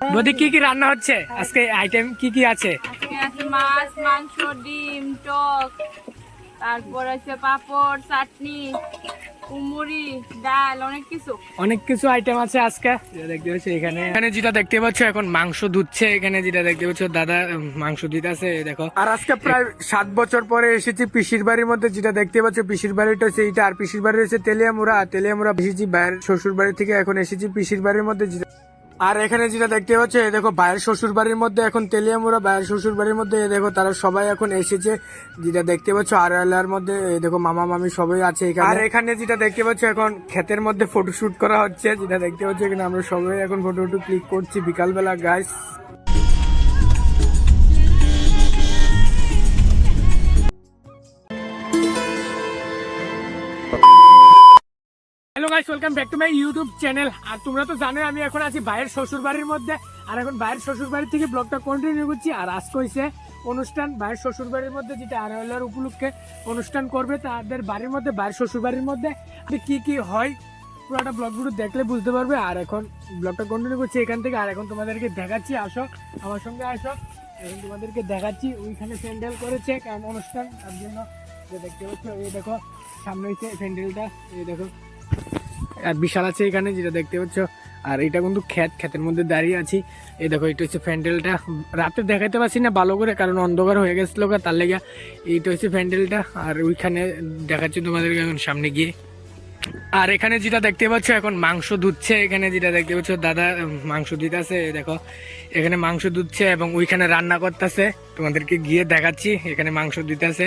বদি কি কি রান্না হচ্ছে? আজকে আইটেম কি কি আছে? আছে মাছ মাংস ডিম টক তারপর আছে পাপড় চাটনি কুমুরি ডাল অনেক কিছু। অনেক কিছু আইটেম আছে আজকে। দেখতে পাচ্ছ এখানে। এখানে যেটা দেখতে পাচ্ছ এখন মাংস ধুচ্ছে। এখানে যেটা দেখতে পাচ্ছ দাদা মাংস দিতেছে দেখো। আর আজকে প্রায় সাত বছর পরে এসেছি পিসির বাড়ির মধ্যে। যেটা দেখতে পাচ্ছ পিসির বাড়িটা হচ্ছে এইটা। আর পিসির বাড়ি হচ্ছে তেলিয়ামুড়া। আর তেলিয়ামুড়া এসেছি বাইরের শ্বশুর বাড়ি থেকে এখন এসেছি পিসির বাড়ির মধ্যে। যেটা- আর এখানে যেটা দেখতে পাচ্ছ দেখো বাইরের শ্বশুর বাড়ির মধ্যে এখন তেলিয়ামুড়া বাইরের শ্বশুর বাড়ির মধ্যে দেখো তারা সবাই এখন এসেছে। যেটা দেখতে পাচ্ছ আর এলার মধ্যে দেখো মামা, মামি সবাই আছে এখানে। আর এখানে যেটা দেখতে পাচ্ছ, এখন ক্ষেতের মধ্যে ফটো শুট করা হচ্ছে। যেটা দেখতে পাচ্ছ, এখানে আমরা সবাই এখন ফটো ক্লিক করছি। বিকালবেলা guys hello guys welcome back to my YouTube channel আর তোমরা তো জানো আমি এখন আছি বাইরের শ্বশুর বাড়ির মধ্যে। আর এখন বাইরের শ্বশুর বাড়ি থেকে ব্লগটা কন্টিনিউ করছি। আর আজকে হয়েছে অনুষ্ঠান। বাইরের শ্বশুর বাড়ির মধ্যে যেটা আরএলআর উপলক্ষে অনুষ্ঠান করবে, তাদের বাড়ির মধ্যে বাইরের শ্বশুর বাড়ির মধ্যে কি কি হয়, পুরোটা ব্লগগুলো দেখলে বুঝতে পারবে। আর এখন ব্লগটা কন্টিনিউ করছি এখান থেকে। আর এখন তোমাদেরকে দেখাচ্ছি, আসো, আমার সঙ্গে আসো। এখন তোমাদেরকে দেখাচ্ছি, ওইখানে স্যান্ডেল করেছে, কারণ অনুষ্ঠান তার জন্য দেখতে পাচ্ছ, এই দেখো, সামনে হচ্ছে প্যান্ডেলটা এই দেখো। আর বিশাল আছে এখানে, যেটা দেখতে পাচ্ছ। আর এটা কিন্তু ক্ষেত, ক্ষেতের মধ্যে দাঁড়িয়ে আছি। এই দেখো, এটা হচ্ছে প্যান্ডেলটা রাতে দেখাতে পারছি না ভালো করে, কারণ অন্ধকার হয়ে গেছিল তার লেগে এইটা হচ্ছে প্যান্ডেলটা আর ওইখানে দেখাচ্ছি তোমাদেরকে এখন সামনে গিয়ে। আর এখানে যেটা দেখতে পাচ্ছ, এখন মাংস দুধছে এখানে যেটা দেখতে পাচ্ছ, দাদা মাংস দিতেছে দেখো। এখানে মাংস দুধছে এবং ওইখানে রান্না করতেছে। তোমাদেরকে গিয়ে দেখাচ্ছি, এখানে মাংস দিতেছে।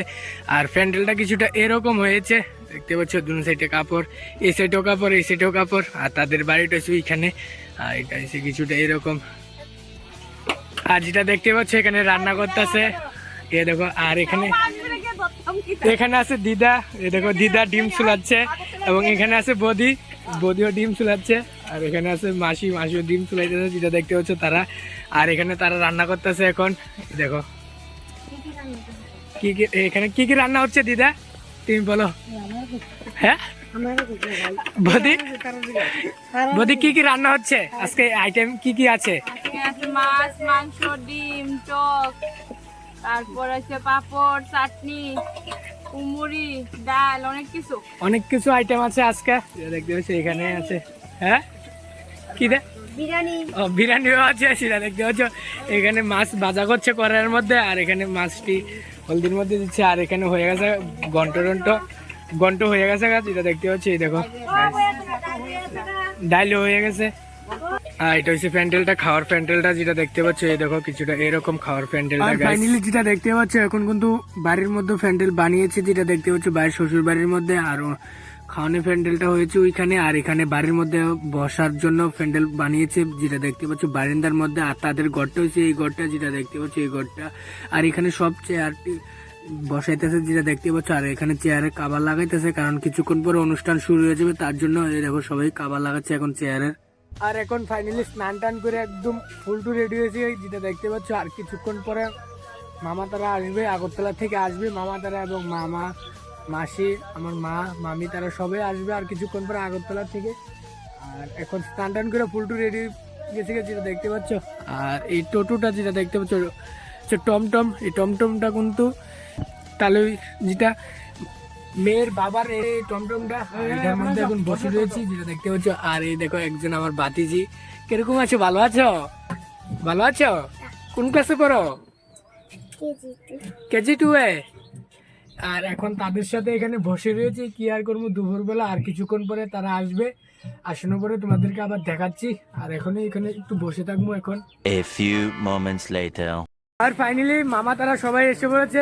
আর প্যান্ডেলটা কিছুটা এরকম হয়েছে দেখতে পাচ্ছ দু সাইডে কাপড়, এই সাইডেও কাপড়, এই সাইডেও কাপড়, আর তাদের বাড়িটা হচ্ছে ওইখানে। আর এটা হচ্ছে কিছুটা এরকম। আর যেটা দেখতে পাচ্ছ, এখানে রান্না করতেছে। এ দেখো, আর এখানে এখানে আছে দিদা, এ দেখো, দিদা ডিম চুলাচ্ছে এবং এখানে আছে বদি। বদিও ডিম চুলাচ্ছে আর এখানে আছে মাসি, মাসিও ডিম চুলাইতেছে যেটা দেখতে পাচ্ছ তারা। আর এখানে তারা রান্না করতেছে এখন দেখো। কি কি এখানে কি কি রান্না হচ্ছে, দিদা? তুমি বলো। হ্যাঁ? বদি? বদি কি কি রান্না হচ্ছে? আজকে আইটেম কি কি আছে? মাছ মাংস ডিম টক তারপর আছে পাপড় চাটনি কুমুরি ডাল অনেক কিছু। অনেক কিছু আইটেম আছে আজকে। দেখতে পাচ্ছি এখানে আছে। হ্যাঁ? কি দে? বিরিয়ানি। ও বিরিয়ানিও আছে সেটা দেখতে পাচ্ছ। এখানে মাছ ভাজা করছে করার মধ্যে আর এখানে মাছটি হলদির মধ্যে দিচ্ছে আর এখানে হয়ে গেছে গন্ট টন্ট। গন্ট হয়ে গেছে গাছ এটা দেখতে পাচ্ছি এই দেখো। ডাইল হয়ে গেছে। আর এটা হচ্ছে প্যান্ডেলটা খাওয়ার প্যান্ডেলটা যেটা দেখতে পাচ্ছ এই দেখো কিছুটা এরকম খাওয়ার প্যান্ডেলটা ফাইনালি যেটা দেখতে পাচ্ছ এখন কিন্তু বাড়ির মধ্যে প্যান্ডেল বানিয়েছে যেটা দেখতে পাচ্ছ বাড়ির শ্বশুর বাড়ির মধ্যে আর খাওয়ানোর প্যান্ডেলটা হয়েছে ওইখানে, আর এখানে বাড়ির মধ্যে বসার জন্য প্যান্ডেল বানিয়েছে, যেটা দেখতে পাচ্ছ বারিন্দার মধ্যে, আর তাদের ঘরটা হচ্ছে এই ঘরটা, যেটা দেখতে পাচ্ছ এই ঘরটা। আর এখানে সব চেয়ারটি বসাইতেছে, যেটা দেখতে পাচ্ছ, আর এখানে চেয়ারে কাবার লাগাইতেছে, কারণ কিছুক্ষণ পরে অনুষ্ঠান শুরু হয়ে যাবে, তার জন্য এই দেখো সবাই কাবার লাগাচ্ছে এখন চেয়ারের আর এখন ফাইনালি স্নান টান করে একদম ফুল টু রেডি হয়েছে যেটা দেখতে পাচ্ছ, আর কিছুক্ষণ পরে মামা তারা আসবে, আগরতলা থেকে আসবে মামা তারা এবং মামা মাসি আমার মা মামি তারা সবাই আসবে আর কিছুক্ষণ পরে আগরতলা থেকে। আর এখন স্নান টান করে ফুল টু রেডি গেছে গেছে যেটা দেখতে পাচ্ছ। আর এই টোটোটা যেটা দেখতে পাচ্ছ হচ্ছে টমটম। এই টমটমটা কিন্তু তাহলে যেটা মেয়ের বাবার এই টমটমটা। এটার মধ্যে এখন বসে রয়েছি যেটা দেখতে পাচ্ছ। আর এই দেখো একজন আমার বাতিজি। কীরকম আছো? ভালো আছো? ভালো আছো? কোন ক্লাসে পড়ো? KG two. এ? আর এখন তাদের সাথে এখানে বসে রয়েছে কি আর করব? দুপুরবেলা আর কিছুক্ষণ পরে তারা আসবে। আসানোর পরে তোমাদেরকে আবার দেখাচ্ছি। আর এখন এখানে একটু বসে থাকব এখন। A few moments later. আর ফাইনালি মামা তারা সবাই এসে পড়েছে।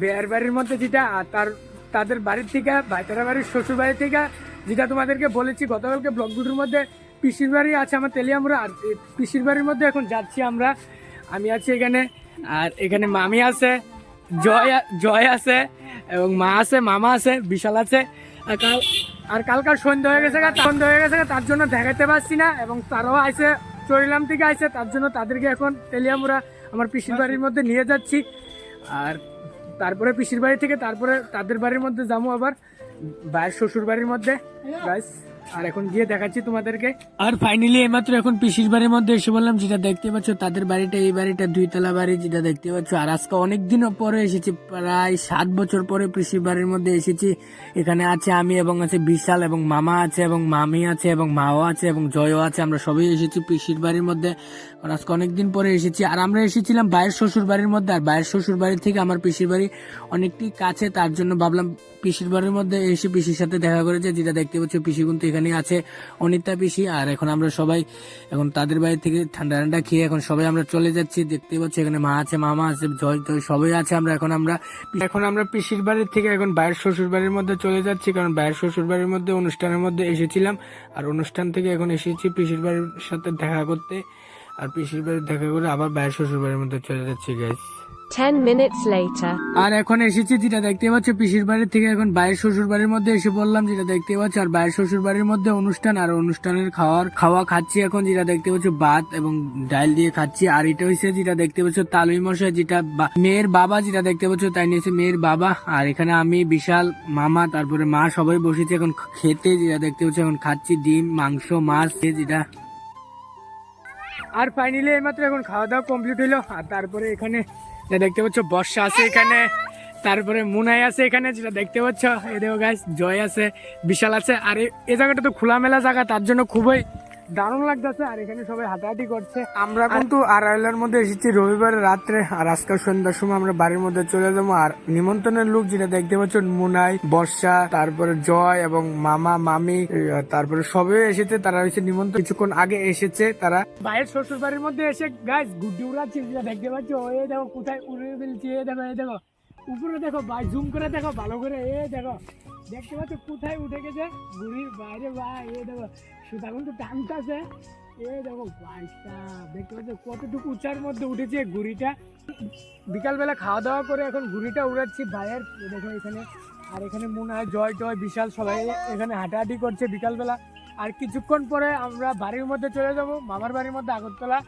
বেয়ার বাড়ির মধ্যে যেটা আর তার তাদের বাড়ির থেকে ভাইতারা বাড়ির শ্বশুর বাড়ি থেকে যেটা তোমাদেরকে বলেছি গতকালকে ব্লগ দুটোর মধ্যে পিসির বাড়ি আছে আমার তেলিয়ামরা আর পিসির বাড়ির মধ্যে এখন যাচ্ছি আমরা। আমি আছি এখানে আর এখানে মামি আছে। জয় জয় আছে এবং মা আছে মামা আছে বিশাল আছে। আর কাল আর কালকার সন্ধ্যা হয়ে গেছে সন্ধ্যা হয়ে গেছে তার জন্য দেখাতে পারছি না এবং তারাও আইসে চরিলাম থেকে আইসে তার জন্য তাদেরকে এখন তেলিয়ামুরা আমার পিসির বাড়ির মধ্যে নিয়ে যাচ্ছি। আর তারপরে পিসির বাড়ি থেকে তারপরে তাদের বাড়ির মধ্যে যাব আবার বাইরের শ্বশুর বাড়ির মধ্যে গাইস আর এখন গিয়ে দেখাচ্ছি তোমাদেরকে। আর ফাইনালি এইমাত্র এখন পিসির বাড়ির মধ্যে এসে বললাম, যেটা দেখতে পাচ্ছ, তাদের বাড়িটা, এই বাড়িটা, দুইতলা বাড়ি যেটা দেখতে পাচ্ছ। আর আজকে অনেকদিন পরে এসেছি, প্রায় সাত বছর পরে পিসির বাড়ির মধ্যে এসেছি। এখানে আছে আমি এবং আছে বিশাল এবং মামা আছে এবং মামি আছে এবং মাও আছে এবং জয়ও আছে, আমরা সবাই এসেছি পিসির বাড়ির মধ্যে। আর আজকে অনেকদিন পরে এসেছি। আর আমরা এসেছিলাম বাইরের শ্বশুর বাড়ির মধ্যে, আর বাইরের শ্বশুর বাড়ি থেকে আমার পিসির বাড়ি অনেকটি কাছে, তার জন্য ভাবলাম পিসির বাড়ির মধ্যে এসে পিসির সাথে দেখা করেছে, যেটা দেখতে পাচ্ছ পিসি কিন্তু এখানে আছে, অনিতা পিসি। আর এখন আমরা সবাই, এখন তাদের বাড়ি থেকে ঠান্ডা ঠান্ডা খেয়ে এখন সবাই আমরা চলে যাচ্ছি। দেখতে পাচ্ছি এখানে মা আছে, মামা আছে, জয় টয় সবাই আছে আমরা এখন আমরা এখন আমরা পিসির বাড়ির থেকে এখন বাইরের শ্বশুর বাড়ির মধ্যে চলে যাচ্ছি, কারণ বাইরের শ্বশুর বাড়ির মধ্যে, অনুষ্ঠানের মধ্যে এসেছিলাম। আর অনুষ্ঠান থেকে এখন এসেছি পিসির বাড়ির সাথে দেখা করতে। আর পিসির বাড়ির দেখা করে আবার বাইরের শ্বশুর বাড়ির মধ্যে চলে যাচ্ছি গাইস 10 minutes later. আর এখন এসেছি যেটা দেখতে পাচ্ছ, পিসির বাড়ি থেকে এখন বাইরের শ্বশুর বাড়ির মধ্যে এসে বললাম যেটা দেখতে পাচ্ছ। আর বাইরের শ্বশুর বাড়ির মধ্যে অনুষ্ঠান, আর অনুষ্ঠানের খাওয়ার, খাওয়া খাচ্ছি এখন, যেটা দেখতে পাচ্ছ, ভাত এবং ডাল দিয়ে খাচ্ছি। আর এটা হচ্ছে যেটা দেখতে পাচ্ছ, তালুই মশাই, যেটা মেয়ের বাবা যেটা দেখতে পাচ্ছ, তাই নিয়েছে মেয়ের বাবা। আর এখানে আমি, বিশাল, মামা, তারপরে মা সবাই বসেছি এখন খেতে, যেটা দেখতে পাচ্ছ, এখন খাচ্ছি ডিম, মাংস, মাছ যেটা। আর ফাইনালি এইমাত্র এখন খাওয়া দাওয়া কমপ্লিট হইল। আর তারপরে এখানে যা দেখতে পাচ্ছ, বর্ষা আছে এখানে, তারপরে মুনাই আছে এখানে, যেটা দেখতে পাচ্ছ দেখো গাছ জয় আছে, বিশাল আছে, আর এই জায়গাটা তো খোলামেলা জায়গা, তার জন্য খুবই দারুণ লাগতেছে আর এখানে সবাই হাঁটাহাঁটি করছে। আমরা কিন্তু আড়াইলার মধ্যে এসেছি রবিবার রাত্রে আর আজকাল সন্ধ্যার সময় আমরা বাড়ির মধ্যে চলে যাব। আর নিমন্ত্রণের লোক যেটা দেখতে পাচ্ছ মুনাই বর্ষা তারপরে জয় এবং মামা মামি তারপরে সবাই এসেছে তারা হচ্ছে নিমন্ত্রণ। কিছুক্ষণ আগে এসেছে তারা। বাইরের শ্বশুর বাড়ির মধ্যে এসে গাছ গুড্ডি উড়াচ্ছে যেটা দেখতে পাচ্ছ এ দেখো কোথায় উড়ে ফেলছে এ দেখো এ দেখো। উপরে দেখো ভাই জুম করে দেখো ভালো করে এ দেখো। দেখতে পাচ্ছ কোথায় উঠে গেছে? ঘুড়ির বাইরে বা এ দেখো, সুতা কিন্তু টানতেছে। এ দেখো বাইকটা দেখতে পাচ্ছ কতটুকু উঁচার মধ্যে উঠেছে ঘুড়িটা বিকালবেলা খাওয়া দাওয়া করে এখন ঘুড়িটা উড়াচ্ছি এ দেখো এখানে। আর এখানে মনে হয় জয়, টয়, বিশাল সবাই এখানে হাঁটাহাঁটি করছে বিকালবেলা। আর কিছুক্ষণ পরে আমরা বাড়ির মধ্যে চলে যাব, মামার বাড়ির মধ্যে আগরতলা।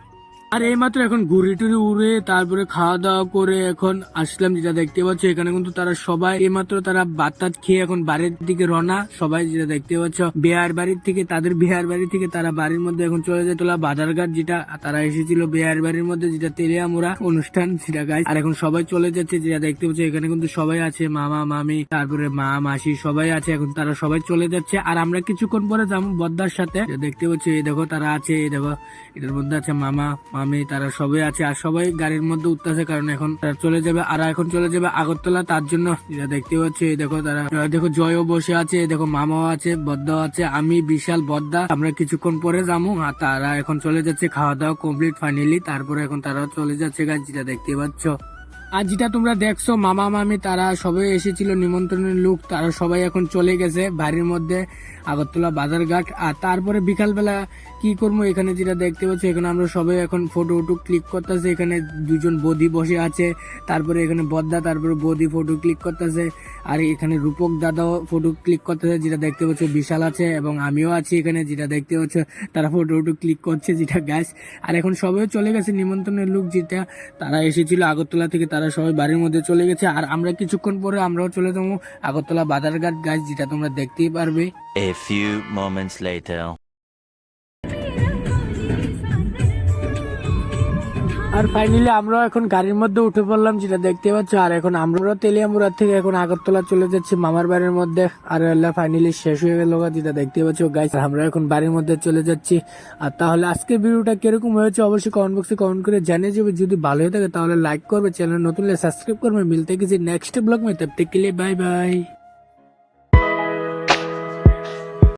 আর এইমাত্র এখন ঘুরি টুরি উড়ে তারপরে খাওয়া দাওয়া করে এখন আসলাম যেটা দেখতে পাচ্ছ, এখানে কিন্তু তারা সবাই এইমাত্র তারা বাতাত খেয়ে এখন বাড়ির দিকে রওনা। সবাই যেটা দেখতে পাচ্ছ, বিহার বাড়ির থেকে, তাদের বিহার বাড়ি থেকে তারা বাড়ির মধ্যে এখন চলে যায়। তোলা বাজারঘাট যেটা তারা এসেছিল বিহার বাড়ির মধ্যে, যেটা তেলিয়ামুড়া অনুষ্ঠান সেটা গাছ আর এখন সবাই চলে যাচ্ছে, যেটা দেখতে পাচ্ছ, এখানে কিন্তু সবাই আছে, মামা, মামি, তারপরে মা, মাসি সবাই আছে, এখন তারা সবাই চলে যাচ্ছে। আর আমরা কিছুক্ষণ পরে যাব বদ্দার সাথে। দেখতে পাচ্ছি, এই দেখো তারা আছে, এই দেখো, এটার মধ্যে আছে মামা মামি তারা সবাই আছে আর সবাই গাড়ির মধ্যে উঠতেছে কারণ এখন তারা চলে যাবে, আর এখন চলে যাবে আগরতলা। তার জন্য যেটা দেখতে পাচ্ছি দেখো তারা দেখো জয়ও বসে আছে দেখো মামাও আছে বদ্দাও আছে, আমি, বিশাল বদ্দা, আমরা কিছুক্ষণ পরে যাব, আর তারা এখন চলে যাচ্ছে খাওয়া দাওয়া কমপ্লিট ফাইনালি তারপরে এখন তারা চলে যাচ্ছে গাছ যেটা দেখতে পাচ্ছ। আর যেটা তোমরা দেখছ, মামা, মামি, তারা সবাই এসেছিল, নিমন্ত্রণের লোক, তারা সবাই এখন চলে গেছে, বাড়ির মধ্যে আগরতলা বাজারঘাট, আর তারপরে বিকালবেলা কি করব? এখানে যেটা দেখতে পাচ্ছি, এখানে আমরা সবাই এখন ফটো উটো ক্লিক করতেছে। এখানে দুজন বদি বসে আছে, তারপরে এখানে বদ্দা, তারপরে বদি ফটো ক্লিক করতেছে। আর এখানে রূপক দাদাও ফটো ক্লিক করতেছে, যেটা দেখতে পাচ্ছ বিশাল আছে, এবং আমিও আছি এখানে, যেটা দেখতে পাচ্ছ তারা ফটো উটো ক্লিক করছে, যেটা গ্যাস আর এখন সবাই চলে গেছে, নিমন্ত্রণের লোক যেটা, তারা এসেছিল আগরতলা থেকে, তারা সবাই বাড়ির মধ্যে চলে গেছে। আর আমরা কিছুক্ষণ পরে আমরাও চলে যাব আগরতলা বাজারঘাট গাছ যেটা তোমরা দেখতেই পারবে। A few moments later. আর ফাইনালি আমরা এখন গাড়ির মধ্যে উঠে পড়লাম, যেটা দেখতে পাচ্ছ। আর এখন আমরা তেলিয়ামুড়ার থেকে এখন আগরতলা চলে যাচ্ছি মামার বাড়ির মধ্যে। আর আল্লাহ ফাইনালি শেষ হয়ে গেল যেটা দেখতে পাচ্ছ। গাইস আমরা এখন বাড়ির মধ্যে চলে যাচ্ছি। আর তাহলে আজকের ভিডিওটা কীরকম হয়েছে অবশ্যই কমেন্ট বক্সে কমেন্ট করে জানিয়ে যাবে যদি ভালো হয়ে থাকে তাহলে লাইক করবে চ্যানেল নতুন সাবস্ক্রাইব করবে। মিলতে গেছি নেক্সট ব্লগ মে, তব বাই বাই